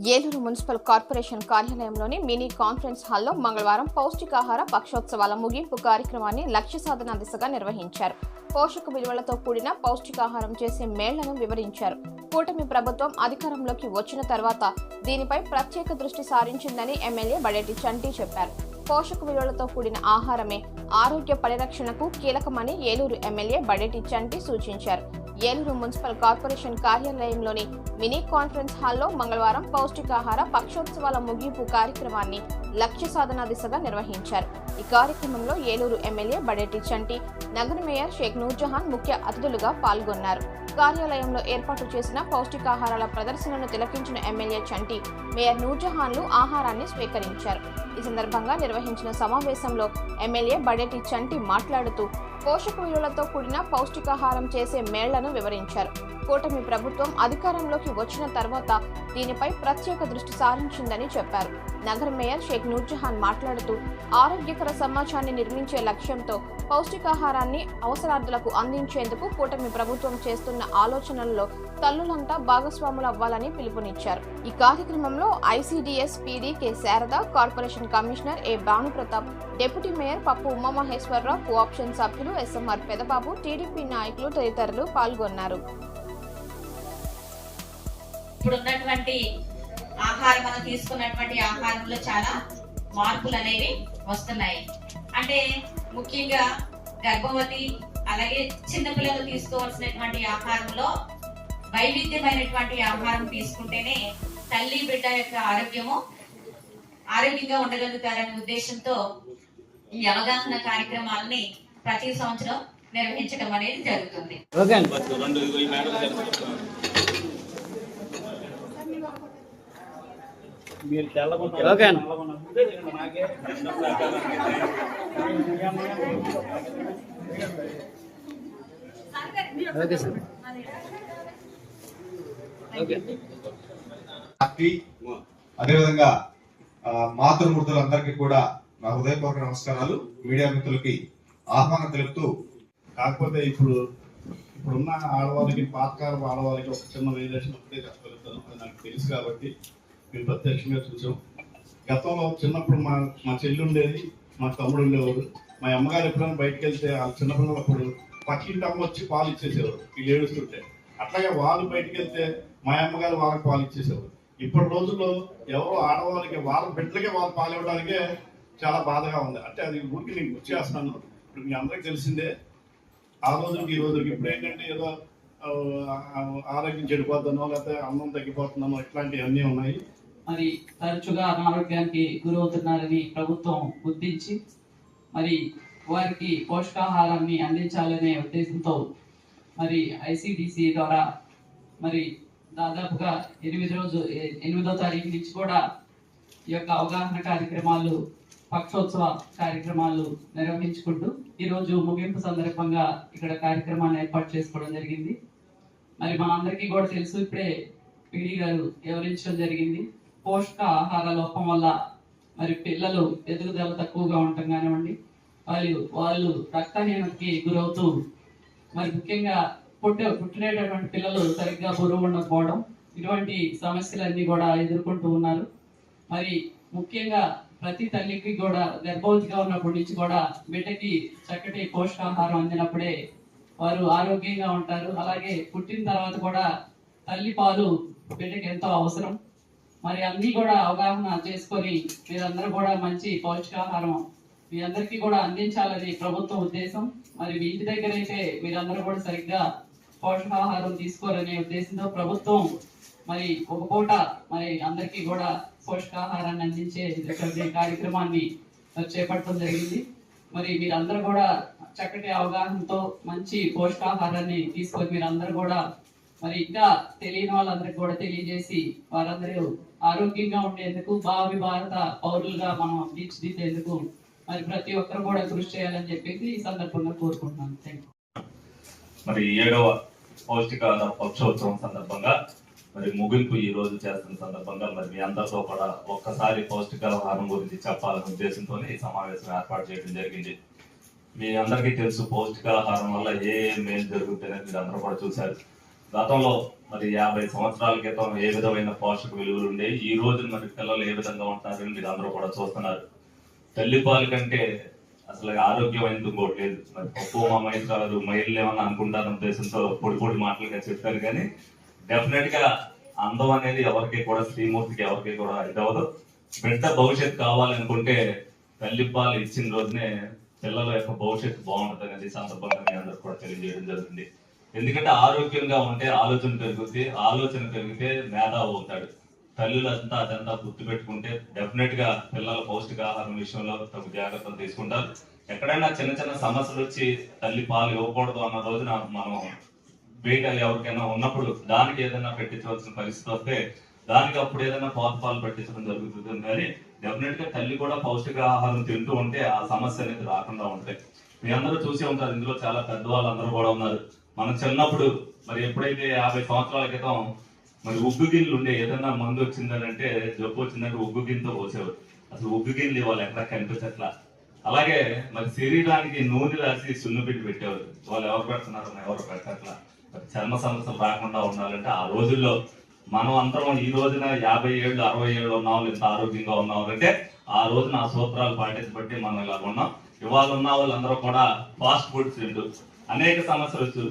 Eluru municipal corporation కార్యాలయంలోని mini conference హాల్లో మంగళవారం పౌష్టికాహార పక్షోత్సవాల ముగింపు కార్యక్రమాన్ని లక్ష్య సాధన దిశగా నిర్వహించారు. పోషక విలువలతో కూడిన పౌష్టికాహారం చేసే మేళ్ళను వివరించారు. కూటమి ప్రభుత్వం అధికారంలోకి వచ్చిన తర్వాత దీనిపై ప్రత్యేక దృష్టి సారించిందని ఎమ్మెల్యే బడేటి చంటి చెప్పారు. పోషక విలువలతో కూడిన ఆహారమే ఆరోగ్య పరిరక్షణకు కీలకమని ఏలూరు ఎమ్మెల్యే బడేటి చంటి సూచించారు. ఏలూరు మున్సిపల్ కార్పొరేషన్ కార్యాలయంలోని మినీ కాన్ఫరెన్స్ హాల్లో మంగళవారం పౌష్టికాహార పక్షోత్సవాల ముగింపు కార్యక్రమాన్ని లక్ష్య సాధన దిశగా నిర్వహించారు. ఈ కార్యక్రమంలో ఏలూరు ఎమ్మెల్యే బడేటి చంటి నగర మేయర్ షేక్ నూర్జహాన్ ముఖ్య అతిథులుగా పాల్గొన్నారు. కార్యాలయంలో ఏర్పాటు చేసిన పౌష్టికాహారాల ప్రదర్శనను తిలకించిన ఎమ్మెల్యే చంటి మేయర్ నూర్జహాన్లు ఆహారాన్ని స్వీకరించారు. ఈ సందర్భంగా నిర్వహించిన సమావేశంలో ఎమ్మెల్యే బడేటి చంటి మాట్లాడుతూ పోషక విలువలతో కూడిన పౌష్టికాహారం చేసే మేళ్ళను వివరించారు. కూటమి ప్రభుత్వం అధికారంలోకి వచ్చిన తర్వాత దీనిపై ప్రత్యేక దృష్టి సారించిందని చెప్పారు. నగర మేయర్ షేక్ నూర్జహాన్ మాట్లాడుతూ ఆరోగ్యకర సమాజాన్ని నిర్మించే లక్ష్యంతో పౌష్టికాహారాన్ని అవసరార్థులకు అందించేందుకు కూటమి ప్రభుత్వం చేస్తున్న ఆలోచనల్లో తల్లులంతా భాగస్వాములు అవ్వాలని పిలుపునిచ్చారు. ఈ కార్యక్రమంలో ICDS PD K. Sharada corporation commissioner A. Bhanupratap deputy mayor Pappu Umamaheswara Rao cooption సభ్యులు ఎస్ఎంఆర్ పెదబాబు టీడీపీ నాయకులు తదితరులు పాల్గొన్నారు. ఇప్పుడు ఉన్నటువంటి ఆహారం మనం తీసుకున్నటువంటి ఆహారంలో చాలా మార్పులు అనేవి వస్తున్నాయి. అంటే ముఖ్యంగా గర్భవతి అలాగే చిన్నపిల్లలు తీసుకోవాల్సినటువంటి ఆహారంలో వైవిధ్యమైనటువంటి ఆహారం తీసుకుంటేనే తల్లి బిడ్డ యొక్క ఆరోగ్యము ఆరోగ్యంగా ఉండగలుగుతారనే ఉద్దేశంతో ఈ అవగాహన కార్యక్రమాలని ప్రతి సంవత్సరం నిర్వహించడం అనేది జరుగుతుంది ఓకే అండి మీరు తెల్లగుంట ఓకే అండి. Okay sir. ఓకే. పార్టీ అదేవిధంగా మాతృమూర్తులందరికీ కూడా నా హృదయపూర్వక నమస్కారాలు. మీడియా మిత్రులకి ఆహ్వానం తెలుపుతూ. కాకపోతే ఇప్పుడు ఇప్పుడున్న ఆడవాళ్ళకి పాతకాలం ఆడవాళ్ళకి ఒక చిన్న వేరియేషన్ ఒకటే చెప్పగలుగుతాను. అది నాకు తెలుసు కాబట్టి మేము ప్రత్యక్షంగా చూసాం గతంలో చిన్నప్పుడు మా మా చెల్లి ఉండేది మా తమ్ముడు ఉండేవాడు. మా అమ్మగారు ఎప్పుడైనా బయటకు వెళ్తే ఆ చిన్నపిల్లలప్పుడు పక్కింటి అమ్మ వచ్చి పాలు ఇచ్చేసేవారు వీళ్ళు ఏడుస్తుంటే. అట్లాగే వాళ్ళు బయటకు వెళ్తే మా అమ్మగారు వాళ్ళకి పాలు ఇచ్చేసేవారు. ఇప్పటి రోజుల్లో ఎవరో ఆడవాళ్ళకి వాళ్ళ బిడ్డలకే వాళ్ళు పాలు ఇవ్వడానికే చాలా బాధగా ఉంది. అంటే అది ఊరికి నేను గుర్తు చేస్తున్నాను ఇప్పుడు మీ అందరికి తెలిసిందే ఆ రోజుకి ఈ రోజుకి ఇప్పుడు ఏంటంటే ఏదో ఆరోగ్యం చెడిపోతుందనో లేకపోతే అన్నం తగ్గిపోతుందనో ఇట్లాంటివన్నీ ఉన్నాయి. మరి తరచుగా అనారోగ్యానికి గురవుతున్నారని ప్రభుత్వం గుర్తించి మరి వారికి పోషకాహారాన్ని అందించాలనే ఉద్దేశంతో మరి ఐసిడిసి ద్వారా మరి దాదాపుగా ఎనిమిది రోజు ఎ- ఎనిమిదో తారీఖు నుంచి కూడా ఈ యొక్క అవగాహన కార్యక్రమాలు పక్షోత్సవ కార్యక్రమాలు నిర్వహించుకుంటూ ఈరోజు ముగింపు సందర్భంగా ఇక్కడ కార్యక్రమాన్ని ఏర్పాటు చేసుకోవడం జరిగింది. మరి మనందరికీ కూడా తెలుసు ఇప్పుడే పీడీ గారు వివరించడం జరిగింది. పోషక ఆహార లోపం వల్ల మరి పిల్లలు ఎదుగుదల తక్కువగా ఉండటం కానివ్వండి వాళ్ళు వాళ్ళు రక్తహీనతకి గురవుతూ మరి ముఖ్యంగా పుట్టే పుట్టినటువంటి పిల్లలు సరిగ్గా బరువు ఉండకపోవడం ఇటువంటి సమస్యలన్నీ కూడా ఎదుర్కొంటూ ఉన్నారు. మరి ముఖ్యంగా ప్రతి తల్లికి కూడా గర్భవతిగా ఉన్నప్పటి నుంచి కూడా బిడ్డకి చక్కటి పోషకాహారం అందినప్పుడే వారు ఆరోగ్యంగా ఉంటారు. అలాగే పుట్టిన తర్వాత కూడా తల్లి పాలు బిడ్డకి ఎంతో అవసరం. మరి అన్ని కూడా అవగాహన చేసుకొని మీరందరూ కూడా మంచి పౌష్టికాహారం మీ అందరికీ కూడా అందించాలని ప్రభుత్వం ఉద్దేశం. మరి మీ ఇంటి దగ్గర అయితే మీరందరూ కూడా సరిగ్గా పోషకాహారం తీసుకోవాలనే ఉద్దేశంతో ప్రభుత్వం మరి ఒక పూట మరి అందరికీ కూడా పోషకాహారాన్ని అందించే కార్యక్రమాన్ని చేపట్టడం జరిగింది. మరి మీరందరూ కూడా చక్కటి అవగాహనతో మంచి పోషకాహారాన్ని తీసుకొని మీరందరూ కూడా మరి ఇంకా తెలియని వాళ్ళందరికీ కూడా తెలియజేసి వారందరూ ఆరోగ్యంగా ఉండేందుకు భావి భారత పౌరులుగా మనం తీర్చిదిద్దేందుకు మరి ప్రతి ఒక్కరు కూడా కృషి చేయాలని చెప్పేసి ఈ సందర్భంగా కోరుకుంటున్నాను. మరి ఏడవ పౌష్టికాహార పక్షోత్సవం సందర్భంగా మరి ముగింపు ఈ రోజు చేస్తున్న సందర్భంగా మరి మీ అందరితో కూడా ఒక్కసారి పౌష్టికాహారం గురించి చెప్పాలనే ఉద్దేశంతో ఈ సమావేశం ఏర్పాటు చేయడం జరిగింది. మీ అందరికీ తెలుసు పౌష్టికాహారం వల్ల ఏ ఏ మేలు జరుగుతుందని మీరు అందరూ కూడా చూశారు. గతంలో మరి యాభై సంవత్సరాల క్రితం ఏ విధమైన పోషక విలువలు ఉండేవి? ఈ రోజు మరి పిల్లలు ఏ విధంగా ఉంటున్నారని మీరు అందరూ కూడా చూస్తున్నారు. తల్లిపాలు కంటే అసలు ఆరోగ్యం ఎందుకు ఇంకోటి లేదు. మరి పప్పు మా మైత్రాలు మైళ్ళు ఏమన్నా అనుకుంటారన్న ఉద్దేశంతో పొడి పొడి మాటలుగా చెప్పారు కానీ డెఫినెట్గా అందం అనేది ఎవరికి కూడా శ్రీమూర్తికి ఎవరికి కూడా ఇదవదు అవ్వదు. బిడ్డ భవిష్యత్తు కావాలనుకుంటే తల్లిపాలు ఇచ్చిన రోజునే పిల్లల యొక్క భవిష్యత్తు బాగుంటుంది అనేది సందర్భంగా అందరూ కూడా తెలియజేయడం జరుగుతుంది ఎందుకంటే ఆరోగ్యంగా ఉంటే ఆలోచన పెరుగుతుంది ఆలోచన పెరిగితే మేధావి అవుతాడు. తల్లులంతా అదంతా గుర్తు పెట్టుకుంటే డెఫినెట్గా పిల్లల పౌష్టికాహారం విషయంలో తగు జాగ్రత్తలు తీసుకుంటారు. ఎక్కడైనా చిన్న చిన్న సమస్యలు వచ్చి తల్లి పాలు ఇవ్వకూడదు అన్న రోజున మనం బయట ఎవరికైనా ఉన్నప్పుడు దానికి ఏదైనా పెట్టించవలసిన పరిస్థితి వస్తే దానికి అప్పుడు ఏదైనా పాలు పాలు పెట్టించడం జరుగుతుంది. కానీ డెఫినెట్గా తల్లి కూడా పౌష్టికాహారం తింటూ ఉంటే ఆ సమస్య అనేది రాకుండా ఉంటాయి. మీ అందరూ చూసే ఉంటారు ఇందులో చాలా పెద్దవాళ్ళు అందరూ కూడా ఉన్నారు. మనం చిన్నప్పుడు మరి ఎప్పుడైతే యాభై సంవత్సరాల క్రితం మరి ఉగ్గు గిన్నెలు ఉండే ఏదైనా మందు వచ్చిందంటే జబ్బు వచ్చిందంటే ఉగ్గు గిన్నెతో పోసేవారు. అసలు ఉగ్గు గిన్నెలు వాళ్ళు ఎక్కడ కనిపించట్లా? అలాగే మరి శరీరానికి నూనె రాసి సున్ను పెట్టి పెట్టేవారు. వాళ్ళు ఎవరు పెడుతున్నారు? ఎవరు పెట్టట్లా మరి చర్మ సమస్యలు రాకుండా ఉండాలంటే ఆ రోజుల్లో మనం అందరం ఈ రోజున యాభై ఏళ్ళు అరవై ఏళ్ళు ఉన్నాం వాళ్ళు ఇంత ఆరోగ్యంగా ఉన్నాం అంటే ఆ రోజున ఆ సూత్రాలు పాటించబట్టి మనం ఇలా ఉన్నాం. ఇవాళ ఉన్న వాళ్ళందరూ కూడా ఫాస్ట్ ఫుడ్ తింటూ అనేక సమస్యలు వచ్చు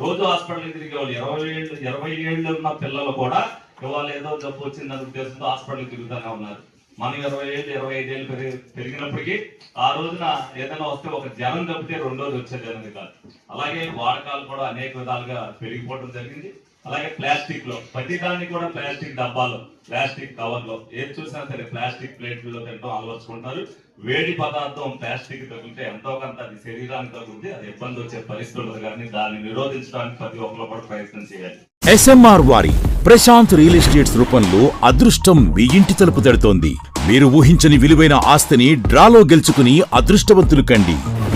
రోజు హాస్పిటల్కి తిరిగే వాళ్ళు ఇరవై ఏళ్ళు ఇరవై ఏళ్ళు ఉన్న పిల్లలు కూడా ఇవాళ ఏదో జబ్బు వచ్చిందన్న ఉద్దేశంతో హాస్పిటల్కి తిరుగుతూనే ఉన్నారు. మనం ఇరవై ఏళ్ళు ఇరవై ఐదు ఏళ్ళు పెరిగి పెరిగినప్పటికీ ఆ రోజున ఏదైనా వస్తే ఒక జ్వరం తప్పితే రెండోది వచ్చేది అనేది కాదు. అలాగే వాడకాలు కూడా అనేక విధాలుగా పెరిగిపోవడం జరిగింది. అలాగే ప్లాస్టిక్లో ప్రతి దాన్ని కూడా ప్లాస్టిక్ డబ్బాలో ప్లాస్టిక్ కవర్లో ఏం చూసినా సరే ప్లాస్టిక్ ప్లేట్లలో తినడం అలవర్చుకుంటారు. వేడి పదార్థం ప్లాస్టిక్ తగిలితే ఎంతో కొంత అది శరీరానికి తగ్గుతుంది అది ఇబ్బంది వచ్చే పరిస్థితి ఉండదు. కానీ దాన్ని నిరోధించడానికి ప్రతి ఒక్కరు కూడా ప్రయత్నం చేయాలి. ఎస్ఎంఆర్ వారి ప్రశాంత్ రియల్ ఎస్టేట్స్ రూపంలో అదృష్టం మీ ఇంటి తలుపు తడుతోంది. మీరు ఊహించని విలువైన ఆస్తిని డ్రాలో గెలుచుకుని అదృష్టవంతులు కండి.